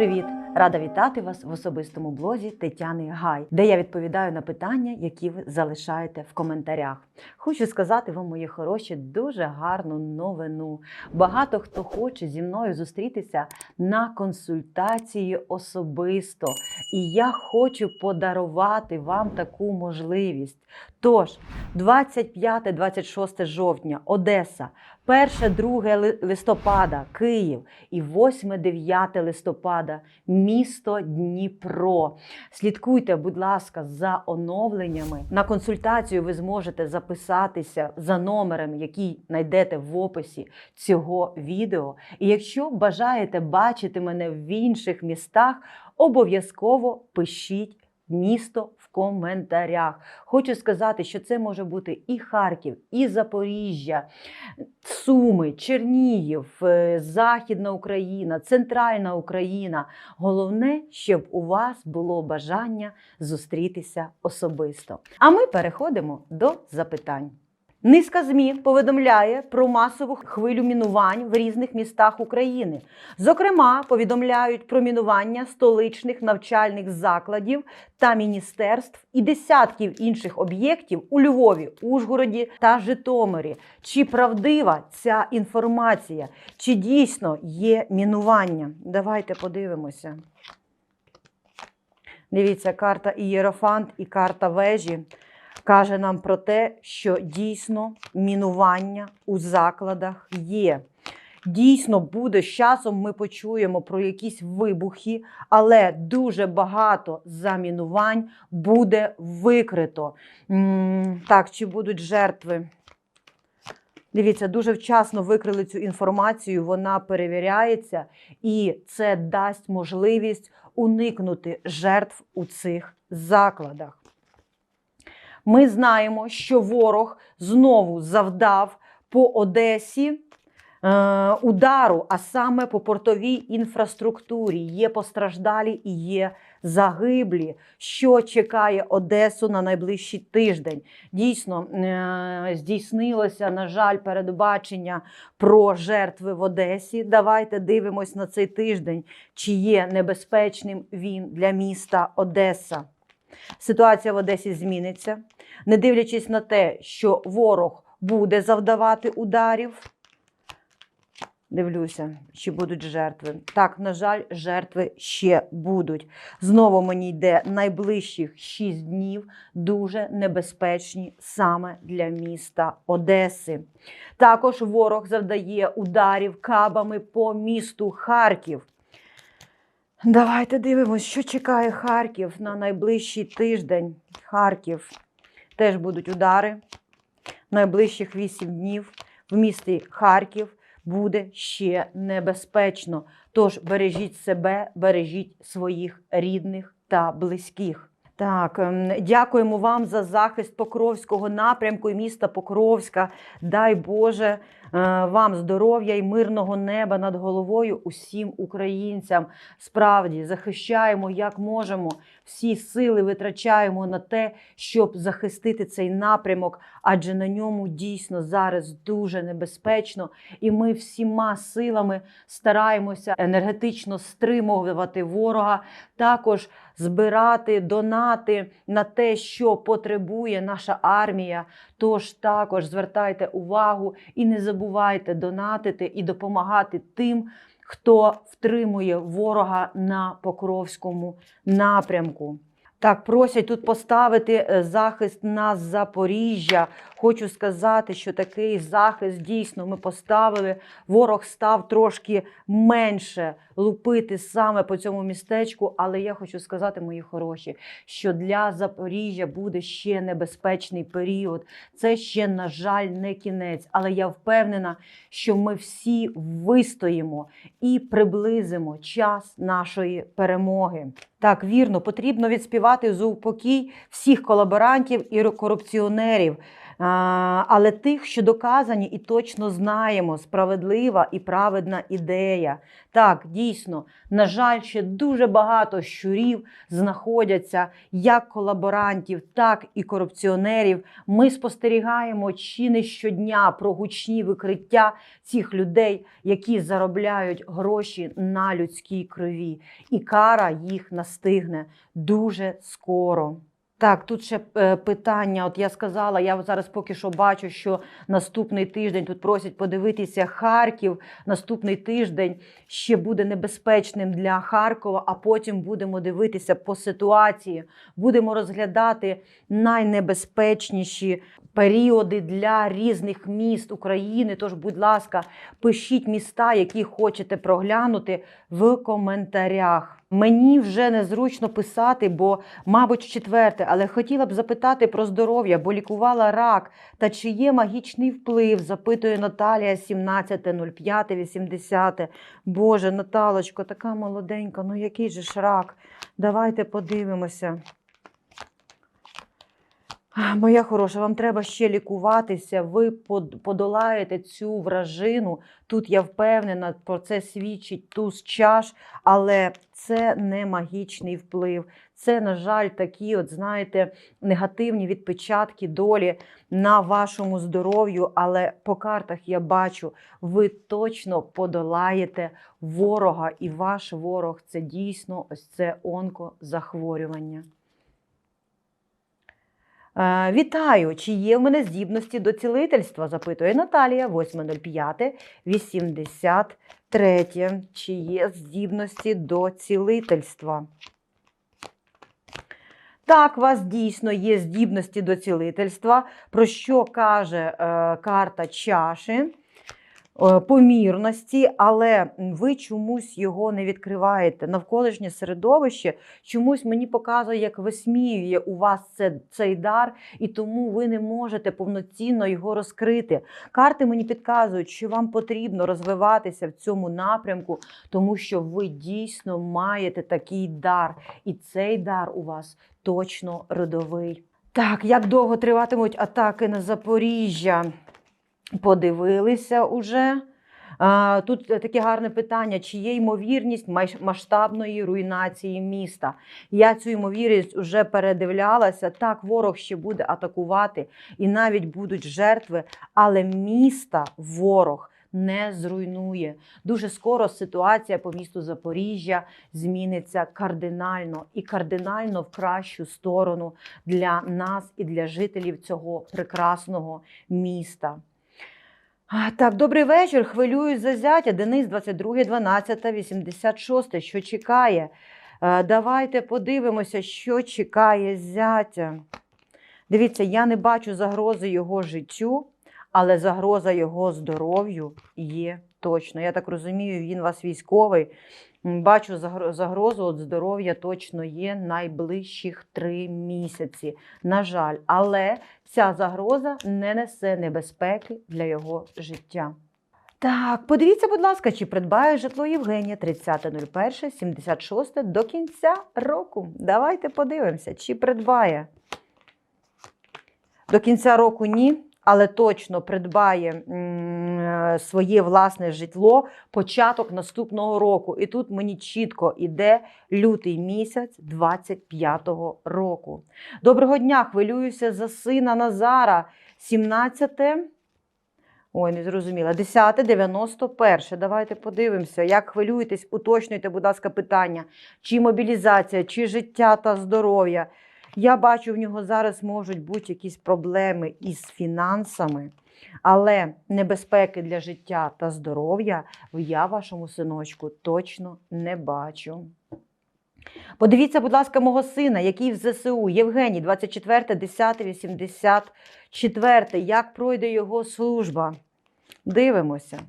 привіт! Рада вітати вас в особистому блозі Тетяни Гай, де я відповідаю на питання, які ви залишаєте в коментарях. Хочу сказати вам, мої хороші, дуже гарну новину. Багато хто хоче зі мною зустрітися на консультації особисто, і я хочу подарувати вам таку можливість. Тож, 25-26 жовтня, Одеса, 1-2 листопада, Київ і 8-9 листопада, місто Дніпро. Слідкуйте, будь ласка, за оновленнями. На консультацію ви зможете записатися за номером, який знайдете в описі цього відео. І якщо бажаєте бачити мене в інших містах, обов'язково пишіть місто в коментарях. Хочу сказати, що це може бути і Харків, і Запоріжжя, Суми, Чернігів, е, Західна Україна, Центральна Україна. Головне, щоб у вас було бажання зустрітися особисто. А ми переходимо до запитань. Низка ЗМІ повідомляє про масову хвилю мінувань в різних містах України. Зокрема, повідомляють про мінування столичних навчальних закладів та міністерств і десятків інших об'єктів у Львові, Ужгороді та Житомирі. Чи правдива ця інформація? Чи дійсно є мінування? Давайте подивимося. Дивіться, карта Ієрофант і карта вежі каже нам про те, що дійсно мінування у закладах є. Дійсно, буде з часом ми почуємо про якісь вибухи, але дуже багато замінувань буде викрито. Так, чи будуть жертви? Дивіться, дуже вчасно викрили цю інформацію, вона перевіряється, і це дасть можливість уникнути жертв у цих закладах. Ми знаємо, що ворог знову завдав по Одесі е, удару, а саме по портовій інфраструктурі. Є постраждалі і є загиблі. Що чекає Одесу на найближчий тиждень? Дійсно, е, здійснилося, на жаль, передбачення про жертви в Одесі. Давайте дивимось на цей тиждень, чи є небезпечним він для міста Одеса. Ситуація в Одесі зміниться, не дивлячись на те, що ворог буде завдавати ударів. Дивлюся, чи будуть жертви. Так, на жаль, жертви ще будуть. Знову мені йде найближчих 6 днів дуже небезпечні саме для міста Одеси. Також ворог завдає ударів кабами по місту Харків. Давайте дивимося, що чекає Харків на найближчий тиждень. Харків теж будуть удари. Найближчих 8 днів в місті Харків буде ще небезпечно. Тож бережіть себе, бережіть своїх рідних та близьких. Так, ем, дякуємо вам за захист Покровського напрямку і міста Покровська. Дай Боже е, вам здоров'я і мирного неба над головою усім українцям. Справді захищаємо як можемо. Всі сили витрачаємо на те, щоб захистити цей напрямок, адже на ньому дійсно зараз дуже небезпечно, і ми всіма силами стараємося енергетично стримувати ворога, також збирати донати на те, що потребує наша армія. Тож також звертайте увагу і не забувайте донатити і допомагати тим, хто втримує ворога на Покровському напрямку. Так, просять тут поставити е, захист на Запоріжжя. Хочу сказати, що такий захист дійсно ми поставили. Ворог став трошки менше лупити саме по цьому містечку. Але я хочу сказати, мої хороші, що для Запоріжжя буде ще небезпечний період. Це ще, на жаль, не кінець. Але я впевнена, що ми всі вистоїмо і приблизимо час нашої перемоги. Так, вірно, потрібно відспівати за упокій всіх колаборантів і корупціонерів. Але тих, що доказані і точно знаємо, справедлива і праведна ідея. Так, дійсно, на жаль, ще дуже багато щурів знаходяться як колаборантів, так і корупціонерів. Ми спостерігаємо чи не щодня про гучні викриття цих людей, які заробляють гроші на людській крові, і кара їх настигне дуже скоро. Так, тут ще е, питання. От я сказала, я зараз поки що бачу, що наступний тиждень тут просять подивитися Харків. Наступний тиждень ще буде небезпечним для Харкова, а потім будемо дивитися по ситуації. Будемо розглядати найнебезпечніші періоди для різних міст України. Тож, будь ласка, пишіть міста, які хочете проглянути в коментарях. Мені вже незручно писати, бо, мабуть, четверте, але хотіла б запитати про здоров'я, бо лікувала рак. Та чи є магічний вплив? Запитує Наталія 17.05.80. Боже, Наталочко, така молоденька, ну який же ж рак? Давайте подивимося. Моя хороша, вам треба ще лікуватися. Ви подолаєте цю вражину. Тут я впевнена, про це свідчить туз чаш, але це не магічний вплив. Це, на жаль, такі, от знаєте, негативні відпечатки долі на вашому здоров'ю. Але по картах я бачу, ви точно подолаєте ворога, і ваш ворог це дійсно ось це онкозахворювання. Е, Вітаю! Чи є в мене здібності до цілительства? запитує Наталія 8.05.83. Чи є здібності до цілительства? Так, у вас дійсно є здібності до цілительства, про що каже е, карта чаші. Е, Помірності, але ви чомусь його не відкриваєте. Навколишнє середовище чомусь мені показує, як висміює у вас це, цей дар, і тому ви не можете повноцінно його розкрити. Карти мені підказують, що вам потрібно розвиватися в цьому напрямку, тому що ви дійсно маєте такий дар, і цей дар у вас точно родовий. Так, як довго триватимуть атаки на Запоріжжя? Подивилися уже. Тут таке гарне питання: чи є ймовірність масштабної руйнації міста? Я цю ймовірність вже передивлялася. Так, ворог ще буде атакувати, і навіть будуть жертви, але міста ворог не зруйнує. Дуже скоро ситуація по місту Запоріжжя зміниться кардинально і кардинально в кращу сторону для нас і для жителів цього прекрасного міста. Так, добрий вечір. Хвилююсь за зятя. Денис 22, 12, 86. Що чекає? Е, Давайте подивимося, що чекає зятя. Дивіться, я не бачу загрози його життю, але загроза його здоров'ю є точно. Я так розумію, він у вас військовий. Бачу загрозу от здоров'я точно є найближчих три місяці. На жаль, але ця загроза не несе небезпеки для його життя. Так, подивіться, будь ласка, чи придбає житло Євгенія 30.01.76 до кінця року. Давайте подивимося, чи придбає. До кінця року ні, але точно придбає е, своє власне житло початок наступного року. І тут мені чітко іде лютий місяць 25-го року. Доброго дня! Хвилююся за сина Назара. 17. Ой, не зрозуміла. 10, 91. Давайте подивимося. Як хвилюєтесь, уточнюйте, будь ласка, питання. Чи мобілізація, чи життя та здоров'я. Я бачу, в нього зараз можуть бути якісь проблеми із фінансами, але небезпеки для життя та здоров'я я вашому синочку точно не бачу. Подивіться, будь ласка, мого сина, який в ЗСУ, Євгеній, 24, 10, 84. Як пройде його служба? Дивимося.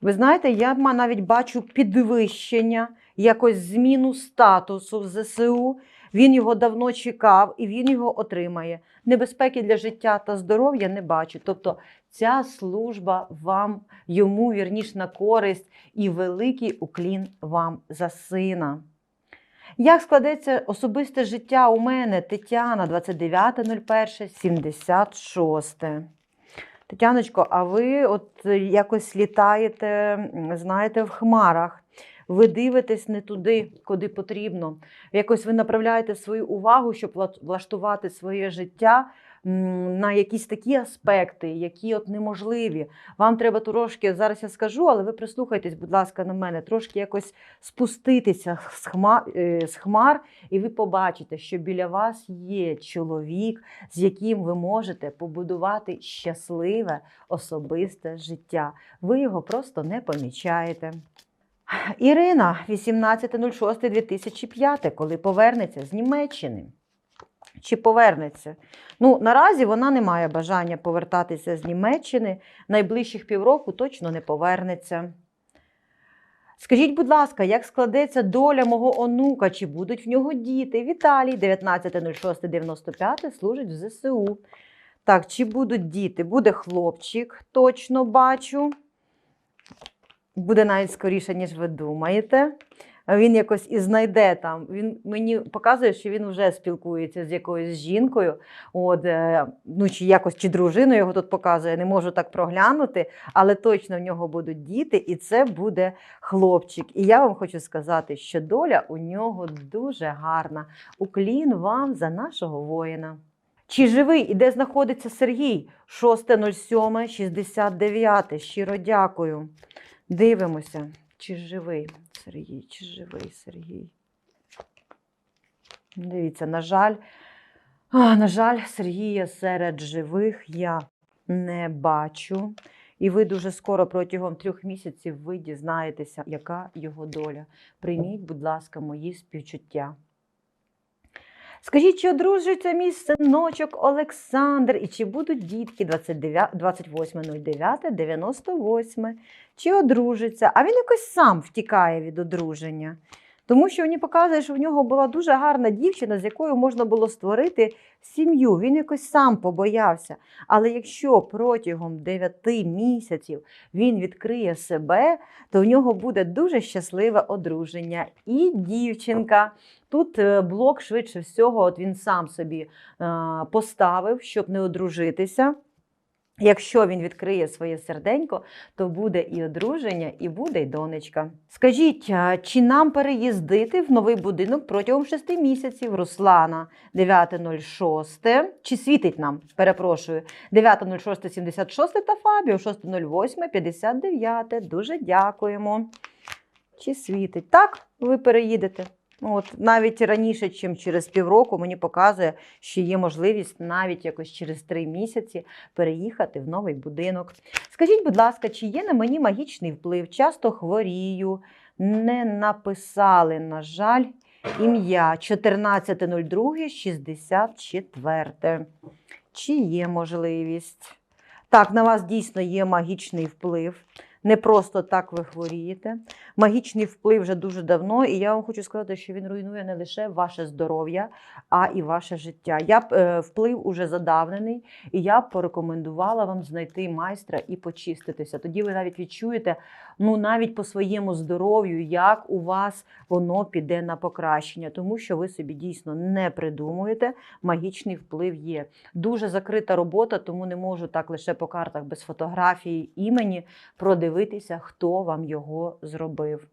Ви знаєте, я навіть бачу підвищення, якось зміну статусу в ЗСУ. Він його давно чекав і він його отримає. Небезпеки для життя та здоров'я не бачу. Тобто ця служба вам, йому вірніш на користь і великий уклін вам за сина. Як складеться особисте життя у мене, Тетяна, 29.01.76. Тетяночко, а ви от якось літаєте, знаєте, в хмарах. Ви дивитесь не туди, куди потрібно. Якось ви направляєте свою увагу, щоб влаштувати своє життя на якісь такі аспекти, які от неможливі. Вам треба трошки, зараз я скажу, але ви прислухайтесь, будь ласка, на мене, трошки якось спуститися з хмар, з хмар і ви побачите, що біля вас є чоловік, з яким ви можете побудувати щасливе особисте життя. Ви його просто не помічаєте. Ірина, 18.06.2005, коли повернеться з Німеччини. Чи повернеться? Ну, наразі вона не має бажання повертатися з Німеччини. Найближчих півроку точно не повернеться. Скажіть, будь ласка, як складеться доля мого онука? Чи будуть в нього діти? Віталій, 19.06.95, служить в ЗСУ. Так, чи будуть діти? Буде хлопчик, точно бачу. Буде навіть скоріше, ніж ви думаєте. Він якось і знайде там. Він мені показує, що він вже спілкується з якоюсь жінкою. От, е, ну, чи якось чи дружиною його тут показує, не можу так проглянути, але точно в нього будуть діти, і це буде хлопчик. І я вам хочу сказати, що доля у нього дуже гарна. Уклін вам за нашого воїна. Чи живий і де знаходиться Сергій? 6.07.69. Щиро дякую. Дивимося, чи живий Сергій, чи живий Сергій. Дивіться, на жаль, на жаль, Сергія серед живих я не бачу. І ви дуже скоро протягом трьох місяців ви дізнаєтеся, яка його доля. Прийміть, будь ласка, мої співчуття. Скажіть, чи одружується мій синочок Олександр, і чи будуть дітки 28.09.98, чи одружиться? А він якось сам втікає від одруження. Тому що мені показує, що в нього була дуже гарна дівчина, з якою можна було створити сім'ю. Він якось сам побоявся. Але якщо протягом 9 місяців він відкриє себе, то в нього буде дуже щасливе одруження. І дівчинка. Тут е, блок швидше всього, от він сам собі е, поставив, щоб не одружитися. Якщо він відкриє своє серденько, то буде і одруження, і буде й донечка. Скажіть, чи нам переїздити в новий будинок протягом 6 місяців? Руслана 9.06. Чи світить нам? Перепрошую, 9.06.76 та Фабіо 6.08.59. Дуже дякуємо. Чи світить? Так, ви переїдете. Ну, От навіть раніше, ніж через півроку, мені показує, що є можливість навіть якось через три місяці переїхати в новий будинок. Скажіть, будь ласка, чи є на мені магічний вплив? Часто хворію, не написали, на жаль, ім'я 14.02.64. Чи є можливість? Так, на вас дійсно є магічний вплив. Не просто так ви хворієте. Магічний вплив вже дуже давно, і я вам хочу сказати, що він руйнує не лише ваше здоров'я, а і ваше життя. Я б е, вплив уже задавнений, і я б порекомендувала вам знайти майстра і почиститися. Тоді ви навіть відчуєте, ну навіть по своєму здоров'ю, як у вас воно піде на покращення, тому що ви собі дійсно не придумуєте. Магічний вплив є. Дуже закрита робота, тому не можу так лише по картах без фотографії імені продивитися, хто вам його зробив.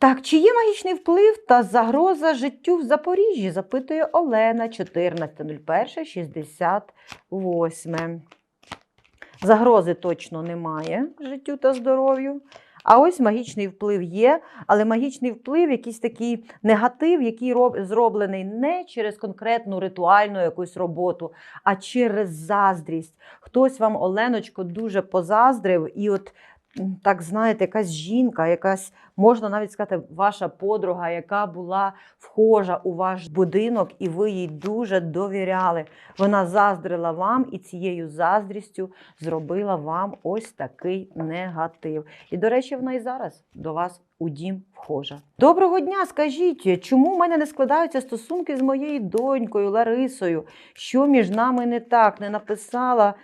Так, чи є магічний вплив та загроза життю в Запоріжжі? Запитує Олена 14.01.68. Загрози точно немає життю та здоров'ю. А ось магічний вплив є, але магічний вплив, якийсь такий негатив, який роб, зроблений не через конкретну ритуальну якусь роботу, а через заздрість. Хтось вам, Оленочко, дуже позаздрив, і от так знаєте, якась жінка, якась, можна навіть сказати, ваша подруга, яка була вхожа у ваш будинок, і ви їй дуже довіряли. Вона заздрила вам і цією заздрістю зробила вам ось такий негатив. І, до речі, вона і зараз до вас у дім вхожа. Доброго дня! Скажіть, чому в мене не складаються стосунки з моєю донькою Ларисою? Що між нами не так? Не написала е,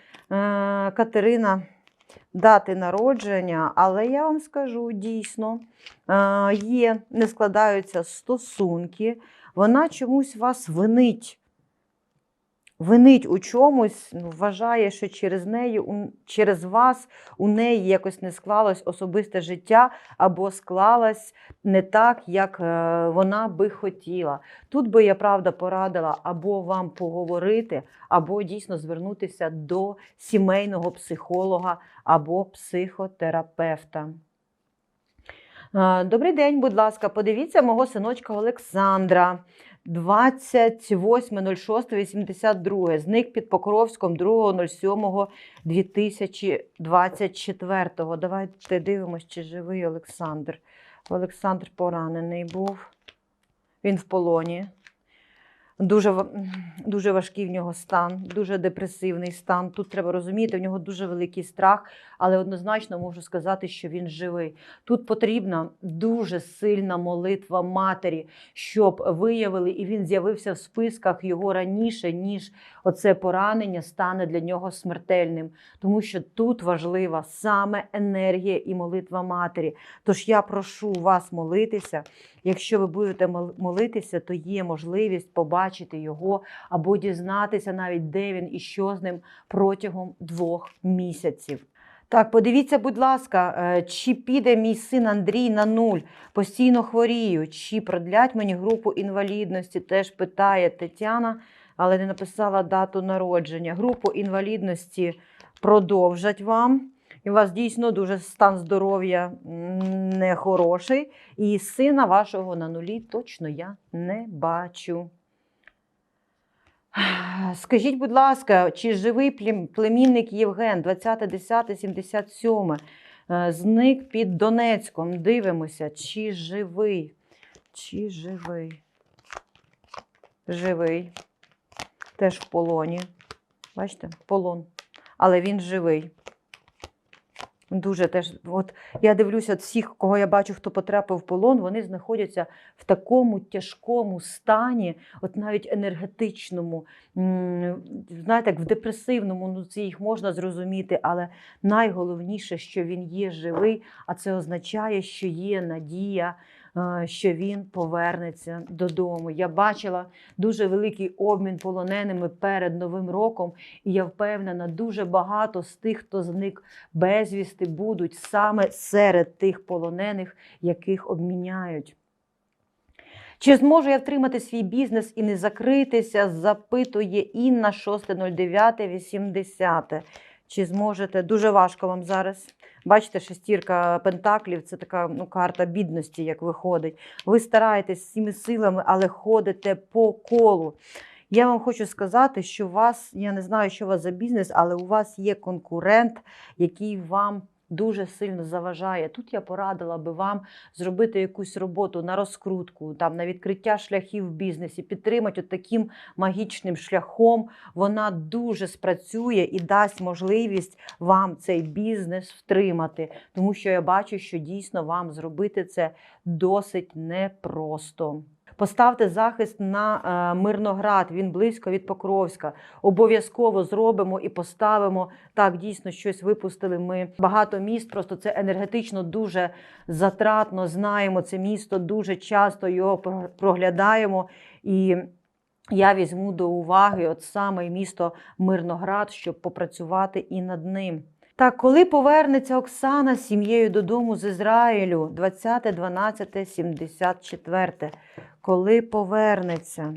Катерина дати народження, але я вам скажу дійсно, е, є, не складаються стосунки, вона чомусь вас винить. Винить у чомусь, ну, вважає, що через неї, через вас у неї якось не склалось особисте життя або склалось не так, як е, вона би хотіла. Тут би я правда порадила або вам поговорити, або дійсно звернутися до сімейного психолога або психотерапевта. Е, Добрий день, будь ласка, подивіться мого синочка Олександра. 28.06.82. Зник під Покровськом 2.07.2024. Давайте дивимось, чи живий Олександр. Олександр поранений був. Він в полоні. Дуже, дуже важкий в нього стан, дуже депресивний стан. Тут треба розуміти, в нього дуже великий страх, але однозначно можу сказати, що він живий. Тут потрібна дуже сильна молитва матері, щоб виявили, і він з'явився в списках його раніше, ніж оце поранення стане для нього смертельним. Тому що тут важлива саме енергія і молитва матері. Тож я прошу вас молитися. Якщо ви будете мол- молитися, то є можливість побачити його або дізнатися навіть, де він і що з ним протягом двох місяців. Так, подивіться, будь ласка, е, чи піде мій син Андрій на нуль, постійно хворію, чи продлять мені групу інвалідності, теж питає Тетяна, але не написала дату народження. Групу інвалідності продовжать вам. І у вас дійсно дуже стан здоров'я нехороший. І сина вашого на нулі точно я не бачу. Скажіть, будь ласка, чи живий племінник Євген 20.10.77 е, зник під Донецьком? Дивимося, чи живий? Чи живий? Живий. Теж в полоні. Бачите, полон. Але він живий. Дуже теж, от я дивлюся, всіх, кого я бачу, хто потрапив в полон, вони знаходяться в такому тяжкому стані, от навіть енергетичному, знаєте, в депресивному, ну це їх можна зрозуміти, але найголовніше, що він є живий, а це означає, що є надія, що він повернеться додому. Я бачила дуже великий обмін полоненими перед Новим роком, і я впевнена, дуже багато з тих, хто зник безвісти, будуть саме серед тих полонених, яких обміняють. Чи зможу я втримати свій бізнес і не закритися? Запитує Інна 6.09.80. Чи зможете? Дуже важко вам зараз. Бачите, шестірка пентаклів це така ну, карта бідності, як виходить. Ви стараєтесь всіми силами, але ходите по колу. Я вам хочу сказати, що у вас, я не знаю, що у вас за бізнес, але у вас є конкурент, який вам дуже сильно заважає. Тут я порадила би вам зробити якусь роботу на розкрутку, там на відкриття шляхів в бізнесі, підтримати от таким магічним шляхом. Вона дуже спрацює і дасть можливість вам цей бізнес втримати, тому що я бачу, що дійсно вам зробити це досить непросто. Поставте захист на е, Мирноград, він близько від Покровська. Обов'язково зробимо і поставимо. Так, дійсно, щось випустили. Ми багато міст, просто це енергетично дуже затратно. Знаємо це місто, дуже часто його проглядаємо. І я візьму до уваги от саме місто Мирноград, щоб попрацювати і над ним. Так, коли повернеться Оксана з сім'єю додому з Ізраїлю, 20.12.74. Коли повернеться?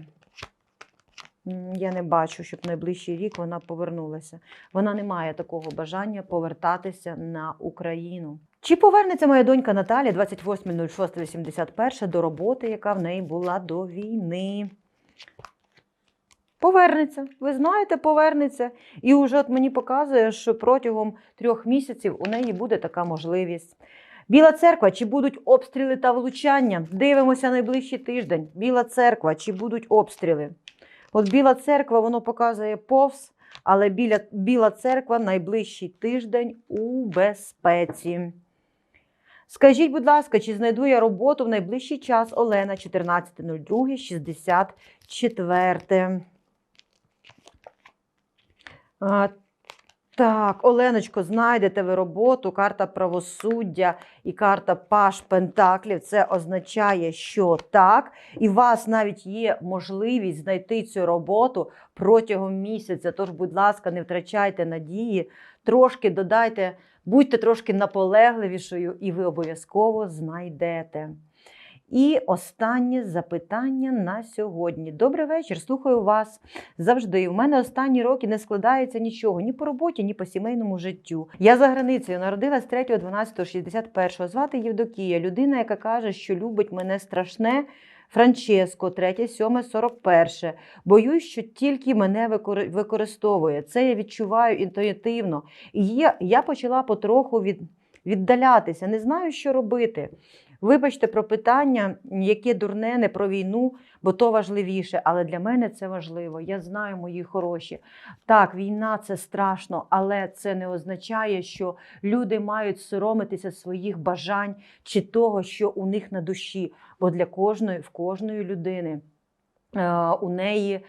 Я не бачу, щоб найближчий рік вона повернулася. Вона не має такого бажання повертатися на Україну. Чи повернеться моя донька Наталя 28.06.81 до роботи, яка в неї була до війни? Повернеться. Ви знаєте, повернеться. І вже от мені показує, що протягом трьох місяців у неї буде така можливість. Біла церква, чи будуть обстріли та влучання? Дивимося найближчий тиждень. Біла церква, чи будуть обстріли? От Біла церква, воно показує повз, але біля, Біла церква найближчий тиждень у безпеці. Скажіть, будь ласка, чи знайду я роботу в найближчий час Олена 14.02.64? Так, Оленочко, знайдете ви роботу, карта правосуддя і карта Паш Пентаклів. Це означає, що так, і у вас навіть є можливість знайти цю роботу протягом місяця. Тож, будь ласка, не втрачайте надії, трошки додайте, будьте трошки наполегливішою, і ви обов'язково знайдете. І останнє запитання на сьогодні. Добрий вечір, слухаю вас завжди. У мене останні роки не складається нічого ні по роботі, ні по сімейному життю. Я за границею народилась 3.12.61. Звати Євдокія, людина, яка каже, що любить мене страшне. Франческо, 3, 7, 41. Боюсь, що тільки мене використовує. Це я відчуваю інтуїтивно. І є, я почала потроху від, віддалятися, не знаю, що робити. Вибачте про питання, яке дурне, не про війну, бо то важливіше. Але для мене це важливо. Я знаю, мої хороші. Так, війна це страшно, але це не означає, що люди мають соромитися своїх бажань чи того, що у них на душі. Бо для кожної, в кожної людини е, у неї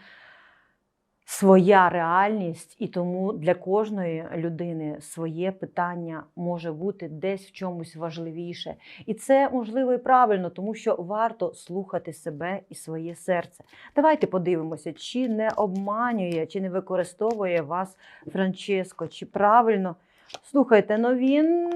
своя реальність, і тому для кожної людини своє питання може бути десь в чомусь важливіше. І це можливо і правильно, тому що варто слухати себе і своє серце. Давайте подивимося, чи не обманює, чи не використовує вас Франческо, чи правильно. Слухайте, ну він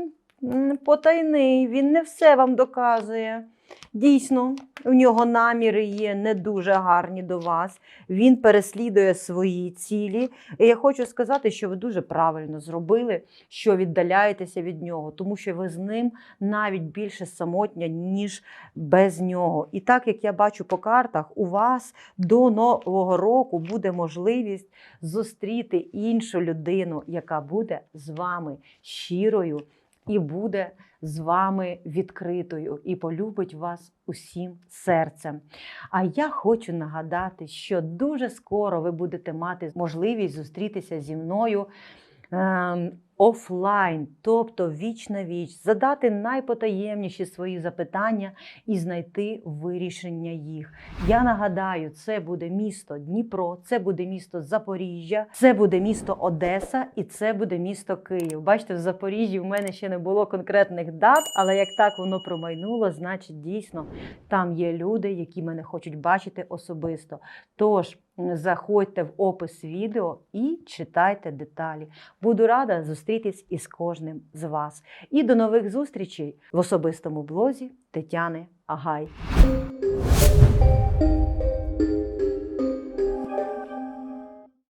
потайний, він не все вам доказує. Дійсно, у нього наміри є не дуже гарні до вас. Він переслідує свої цілі. І я хочу сказати, що ви дуже правильно зробили, що віддаляєтеся від нього, тому що ви з ним навіть більше самотня, ніж без нього. І так як я бачу по картах, у вас до нового року буде можливість зустріти іншу людину, яка буде з вами щирою і буде з вами відкритою і полюбить вас усім серцем. А я хочу нагадати, що дуже скоро ви будете мати можливість зустрітися зі мною. Офлайн, тобто віч на віч, задати найпотаємніші свої запитання і знайти вирішення їх. Я нагадаю, це буде місто Дніпро, це буде місто Запоріжжя, це буде місто Одеса і це буде місто Київ. Бачите, в Запоріжжі в мене ще не було конкретних дат, але як так воно промайнуло, значить дійсно там є люди, які мене хочуть бачити особисто. Тож заходьте в опис відео і читайте деталі. Буду рада зустрітись із кожним з вас. І до нових зустрічей в особистому блозі Тетяни Агай.